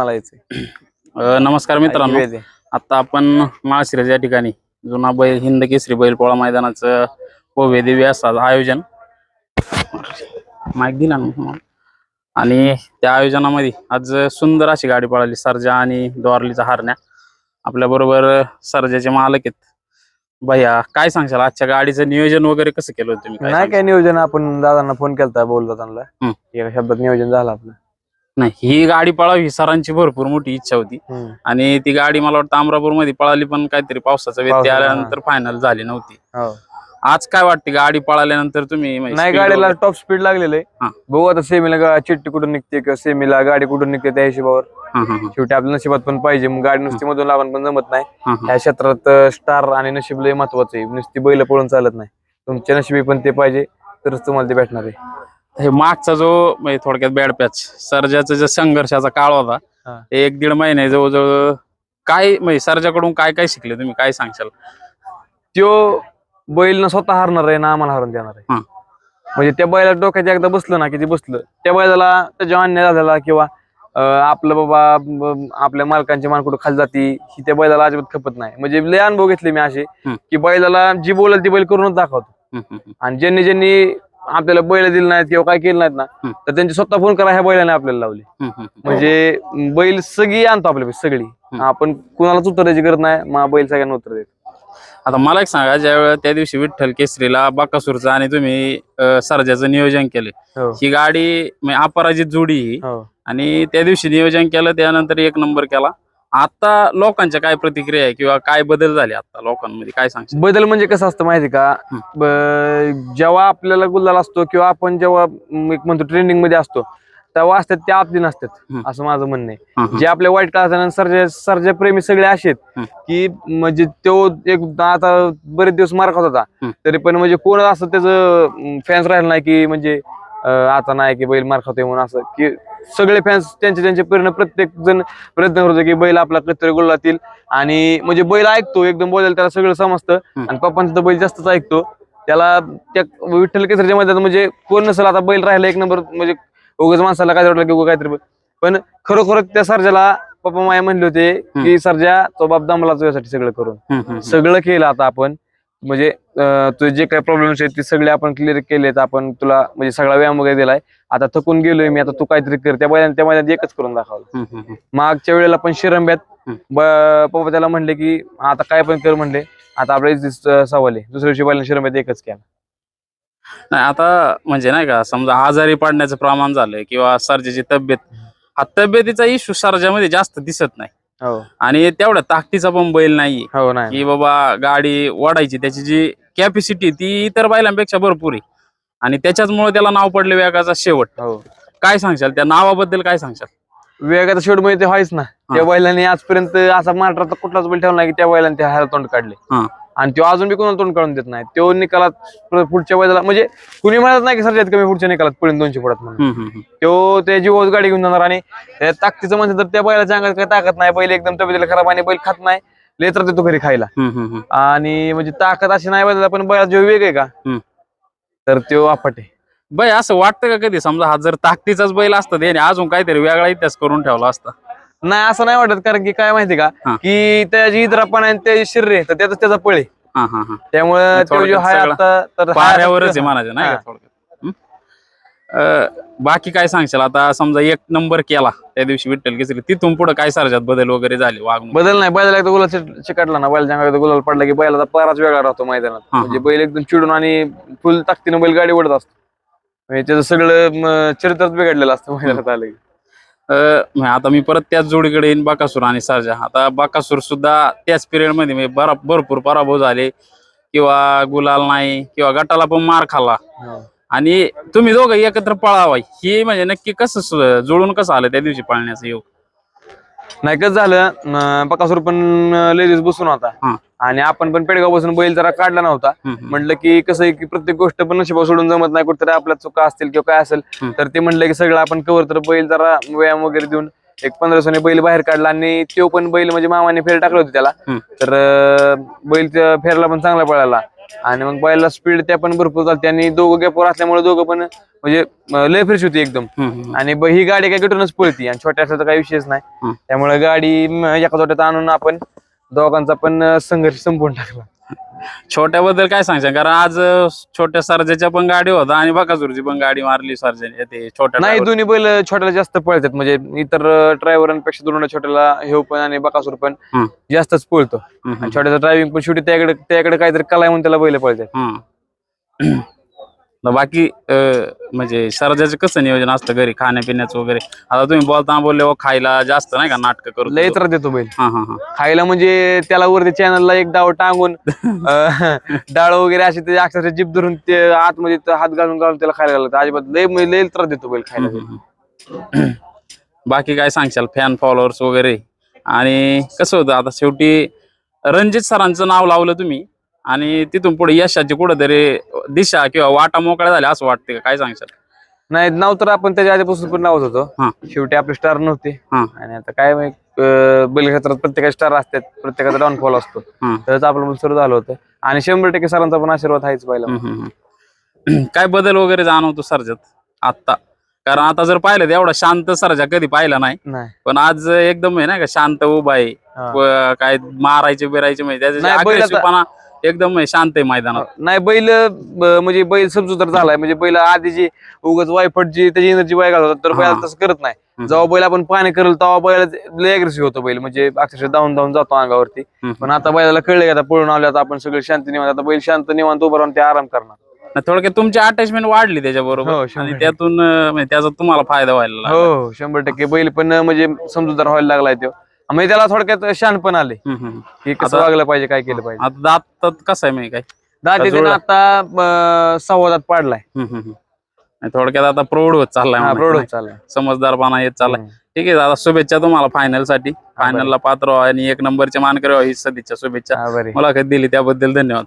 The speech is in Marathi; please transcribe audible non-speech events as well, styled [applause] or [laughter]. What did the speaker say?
मला यायचंय? अ, नमस्कार मित्रांनो. आता आपण माळशिरस या ठिकाणी जुना बैल हिंद केसरी बैलपोळा मैदानाचं भव्य दिव्य असतात आयोजन. माईक दिला ना. आणि त्या आयोजनामध्ये आज सुंदर अशी गाडी पळाली सर्जा आणि द्वारलीचा हारण्या. आपल्या बरोबर सर्जाचे मालक आहेत. भैया काय सांगशाल? आजच्या गाडीचं नियोजन वगैरे कसं केलं होतं तुम्ही? काय नाही सांगशाल? काय नियोजन? आपण दादांना फोन केलता बोलला त्यांना. हम्म. एका शब्दात नियोजन झालं आपलं. नाही ही गाडी पळावी ही सरांची भरपूर मोठी इच्छा होती. हम्म. आणि ती गाडी मला वाटतं अमरापूरमध्ये पळाली पण काहीतरी पावसाचा व्यत्यय. आल्यानंतर फायनल झाली नव्हती. हो. आज काय वाटते गाडी पळाल्यानंतर तुम्ही म्हणजे नाही speed गाडीला वगैरे- टॉप स्पीड लागलेलं आहे. बघू आता सेमीला चिठ्ठी कुठून निघते किंवा सेमीला गाडी कुठून निघते त्या हिशोबावर. हा, हा, हा, शेवटी आपल्या नशिबात पण पाहिजे मग गाडी नुसती मधून लावून पण जमत नाही. हा, हा. ह्या क्षेत्रात स्टार आणि नशीब लय महत्वाचं आहे. नुसती बैल पळून चालत नाही. तुमच्या नशिबी पण ते पाहिजे तरच तुम्हाला ते भेटणार आहे. हे मागचा जो म्हणजे थोडक्यात बॅड पॅच सर्जाचा जो संघर्षाचा काळ होता हा. ते एक दीड महिने जवळजवळ काय म्हणजे सर्जाकडून काय काय शिकले तुम्ही काय सांगशाल त्यो बैल ना स्वतः हारणार आहे ना आम्हाला हारून देणार आहे हा. म्हणजे त्या बैला डोक्यात एकदा बसलं ना की ते बसलं त्या बैलाला त्याच्या अन्याय झालेला किंवा अं, आपलं बाबा ब- आपल्या मालकांची मान कुठं खाली जाती ही त्या बैलाला अजिबात खपत नाही म्हणजे लय अनुभव घेतले मी असे. की बैलाला जी बोलेल ती बैल करूनच दाखवतो हम्म, हम्म, हम्म. आणि ज्यांनी ज्यांनी आपल्याला बैल दिले नाहीत किंवा काय केलं नाहीत ना. तर त्यांची स्वतः फोन करा ह्या बैलाने आपल्याला लावली. म्हणजे बैल सगळी आणतो आपल्या सगळी. आपण कुणालाच उत्तराची गरज नाही मा बैल सगळ्यांना उत्तर देतो. आता मला एक सांगा ज्यावेळेला त्या दिवशी विठ्ठल केसरीला बाकासूरचं आणि तुम्ही सर्जाचं नियोजन केले हो. ही गाडी म्हणजे अपराजित जोडी हो. आणि त्या दिवशी नियोजन केलं त्यानंतर एक नंबर केला. आता लोकांच्या काय प्रतिक्रिया आहे किंवा काय बदल झाले आता लोकांमध्ये काय सांगशील बदल म्हणजे कसं असतं माहिती का. ब- जेव्हा आपल्याला गुलाल असतो किंवा आपण जेव्हा म, एक म्हणतो ट्रेनिंगमध्ये असतो तेव्हा असतात त्या आपली नसतात. असं माझं म्हणणं आहे. जे आपले वाईट काळात सर्जा सर्जा प्रेमी सगळे असे आहेत. की म्हणजे तो एक आता बरेच दिवस मार खात होता. तरी पण म्हणजे कोण असं त्याचं फॅन्स राहिलं नाही की म्हणजे आता नाही की बैल मार खातोय म्हणून असं की सगळे फॅन्स त्यांचे त्यांचे परिणाम प्रत्येक जण प्रयत्न करतो की बैल आपला कत्र गुलातील आणि म्हणजे बैल ऐकतो एकदम बोलायला त्याला सगळं समजतं. आणि पप्पांचं तर बैल जास्तच ऐकतो. त्याला त्या विठ्ठल केसरीच्या मध्ये म्हणजे कोण नसेल आता बैल राहिला एक नंबर म्हणजे उगाच माणसाला काय वाटलं की उगा काहीतरी पण खरोखर त्या सर्जाला पप्पा माया म्हणले होते की सर्जा तो बाप दमला तुझ्यासाठी सगळं करून. सगळं केलं आता आपण. म्हणजे तुझे जे काही प्रॉब्लेम्स आहेत ते सगळे आपण क्लिअर केलेत. आपण तुला म्हणजे सगळा व्यायाम वगैरे दिलाय. आता थकून गेलोय मी आता तू काहीतरी कर. त्या बैलाने त्या मैदानात एकच करून दाखवलं. मागच्या वेळेला पण शिरंब्यात पप्पा त्याला म्हणले की आता काय पण कर म्हणले. आता आपल्या इथेच सवाल आहे. दुसऱ्या दिवशी बैलाने शिरंब्यात एकच केला. नाही आता म्हणजे नाही का समजा आजारी पडण्याचं प्रमाण झालंय किंवा सर्जाची तब्येत हा तब्येतीचा इश्यू सर्जामध्ये जास्त दिसत नाही. आणि तेवढ्या ताकदीचा पण बैल नाहीये हो नाही की बाबा गाडी ओढायची त्याची जी कॅपॅसिटी ती इतर बैलांपेक्षा भरपूर आहे. आणि त्याच्याचमुळे त्याला नाव पडले वेगाचा शेवट. हो. काय सांगशाल? त्या नावाबद्दल काय सांगशाल? वेगाचा शेवटमध्ये ते व्हायच ना. त्या बैलाने आजपर्यंत असा महाराष्ट्रात कुठलाच बैल ठेवला नाही की त्या बैलाने त्या हायला तोंड काढले. हा. आणि तो अजून बी कोणाला तोंड काढून देत नाही. तो निकालात पुढच्या बैलाला म्हणजे कुणी म्हणत नाही की सर्जात कमी पुढच्या निकालात पळून दोनशे पुढात म्हणून. तो त्या जीवावर गाडी घेऊन जाणार आणि त्या ताकदीचं म्हणते तर त्या बैलाच्या अंगात काही ताकद नाही. बैल एकदम तब्येतीला खराब आणि बैल खात नाही. लेतर देतो घरी खायला. आणि म्हणजे ताकद अशी नाही बैलाला पण बैला जो वेग आहे का. तर तो अफाट आहे. बाई असं वाटतं का कधी? समजा हा जर ताकदीचाच बैल असता त्याने अजून काहीतरी वेगळा इतिहास करून ठेवला असता. नाही असं नाही वाटत कारण की काय माहिती का हा. की त्याची इद्रापण आणि त्याची शरीर आहे तर त्याचा त्याचा पळे हा हा हा. त्यामुळे तो जो थोडक्यात हाय सगळं आता तर हाय पाऱ्यावरच आता- आहे. म्हणायचं नाही हा. का थोडक्यात. हम्म? अं, बाकी काय सांगशाल? आता समजा एक नंबर केला त्या दिवशी विठ्ठल केसरी तिथून पुढे काय सर्जात बदल वगैरे झाले वागणूक? बदल नाही बैलाला एकदा गुलाल चिट- चिकटला ना बैल एकदा गुलाल पडला की बैलाचा पाराच वेगळा राहतो मैदानात. हा, म्हणजे बैल एकदम चिडून आणि फुल ताकदीनं बैल गाडी ओढत असतो म्हणजे त्याचं सगळं म, चरित्रच बिघडलेलं असतं मैदानात आलं की. आता मी परत त्याच जोडीकडे येईन बाकासूर आणि सर्जा. आता बाकासूर सुद्धा त्याच पिरियडमध्ये म्हणजे बरा भरपूर पराभव झाले. किंवा गुलाल नाही किंवा गटाला पण मार खाल्ला. आणि तुम्ही दोघं एकत्र पळावा. ही म्हणजे नक्की कसं जुळून कसं आलं त्या दिवशी पळण्याचं योग? नाही कसं झालं बकासूर पण लेडीज बसून होता. आणि आपण पण पेडगाव बसून बैल जरा काढला नव्हता. म्हटलं की कसं आहे की प्रत्येक गोष्ट पण नशिबा सोडून जमत नाही कुठेतरी आपल्या चुका असतील किंवा काय असेल. तर ते म्हणलं की सगळं आपण कवर तर बैल जरा व्यायाम वगैरे देऊन एक पंधरा दिवसांनी बैल बाहेर काढला आणि तो पण बैल म्हणजे मामाने फेर टाकलं होतं त्याला. तर बैल फेरला पण चांगला पळाला आणि मग बैलाला स्पीड त्या पण भरपूर चालते आणि दोघं गॅपवर असल्यामुळे दोघं पण म्हणजे लय फ्रेश होती एकदम. आणि ही गाडी काय गटूनच पळती आणि छोट्या तर काही विषयच नाही. त्यामुळे गाडी एका तोट्यात आणून आपण दोघांचा पण संघर्ष संपवून टाकला छोट्याबद्दल काय सांगशाल कारण आज छोट्या सर्जाच्या पण गाडी होता आणि बकासूरची पण गाडी मारली सर्जन ते छोट्या नाही. दोन्ही बैल छोट्याला जास्त पळतात म्हणजे इतर ड्रायव्हरांपेक्षा दोन छोट्याला हे पण आणि बकासूर पण. जास्तच पळतो छोट्याचं ड्रायव्हिंग पण शेवटी त्याकडे त्याकडे काहीतरी कला आहे म्हणून त्याला बैल पळतात. तर बाकी अं, म्हणजे सर्जाचं कसं नियोजन असतं घरी? खाण्यापिण्याचं वगैरे? आता तुम्ही बोलताना बोलले "हो, खायला जास्त नाही का नाटक करू? लय त्रास देतो बैल. हा हा हा. खायला म्हणजे त्याला वरती चॅनलला एक डाव टांगून [laughs] अं, डाळ वगैरे असे ते अक्षरशः जीप धरून ते आतमध्ये ते हात घालून घालून त्याला खायला लागलं अजिबात लय म्हणजे लय त्रास देतो बैल खायला. [clears throat] बाकी काय सांगशाल? फॅन फॉलोअर्स वगैरे? आणि कसं होतं आता? शेवटी रणजित सरांचं नाव लावलं तुम्ही. आणि तिथून पुढे यशाची कुठंतरी दिशा किंवा वाटा मोकळ्या झाल्या असं वाटते का? काय सांगशाल? नाही नाव तर आपण त्याच्या आधीपासून पण लावत होतो. हा. शेवटी आपले स्टार नव्हते. हा. आणि आता काय माहीत, अं, बैल क्षेत्रात प्रत्येकाचे स्टार असतात प्रत्येकाचा डाऊनफॉल असतो. हा. तरच आपलं पण सुरू झालं होतं. आणि शंभर टक्के सरांचा पण आशीर्वाद आहेच पहिला हम्म, हम्म, हम्म. [clears throat] काय बदल वगैरे जाणवतो सर्जात? आत्ता. कारण आता जर पाहिलं तर एवढा शांत सर्जा कधी पाहिला नाही. नाही. पण आज एकदम आहे ना का शांत उभा आहे. हा. व काय मारायचे बिरायचे म्हणजे नाही, बैल आता- त्याच्या एकदम आहे, शांत आहे मैदानात नाही बैल ब- म्हणजे बैल समजूतदार झालाय म्हणजे बैल आधी जी उगाच वायफट जी त्याची एनर्जी वाय घालत होता तर बैल. तसं करत नाही हम्म. जेव्हा बैल आपण पाणी करेल तेव्हा बैल अग्रेसिव्ह होतो बैल म्हणजे अक्षरशः धावून धावून जातो अंगावरती हम्म. पण आता बैलाला कळलं की आता पळून आलो आता आपण सगळे शांत निवांत आता बैल शांत निवांत उभं राहून ते आराम करणार थोडक्यात तुमची अटॅचमेंट वाढली त्याच्याबरोबर हो, शंभर आणि टक्के. त्यातून अं, म्हणजे त्याचा तुम्हाला फायदा व्हायला लागला. हो, शंभर टक्के बैल पण म्हणजे समजूतदार व्हायला लागलाय तो म्हणजे त्याला थोडक्यात शान पण आले हम्म, हम्म. की कसं आता- वागलं पाहिजे काय केलं पाहिजे आता दात तर कसं आहे म्हणजे काय दाती. त्यानं आता अं, सव्वा दात पाडलाय हम्म, हम्म, हम्म. आणि थोडक्यात आता प्रौढ होत चाललाय म्हणायचं प्रौढ नाही. चाललाय समजदारपणा येत चाललाय हम्म. ठीक आहे दादा शुभेच्छा तुम्हाला फायनलसाठी बरं. फायनलला पात्र व्हा आणि एक नंबरचे मानकरी व्हा ही सदिच्छा शुभेच्छा हा बरे मुलाखत दिली त्याबद्दल धन्यवाद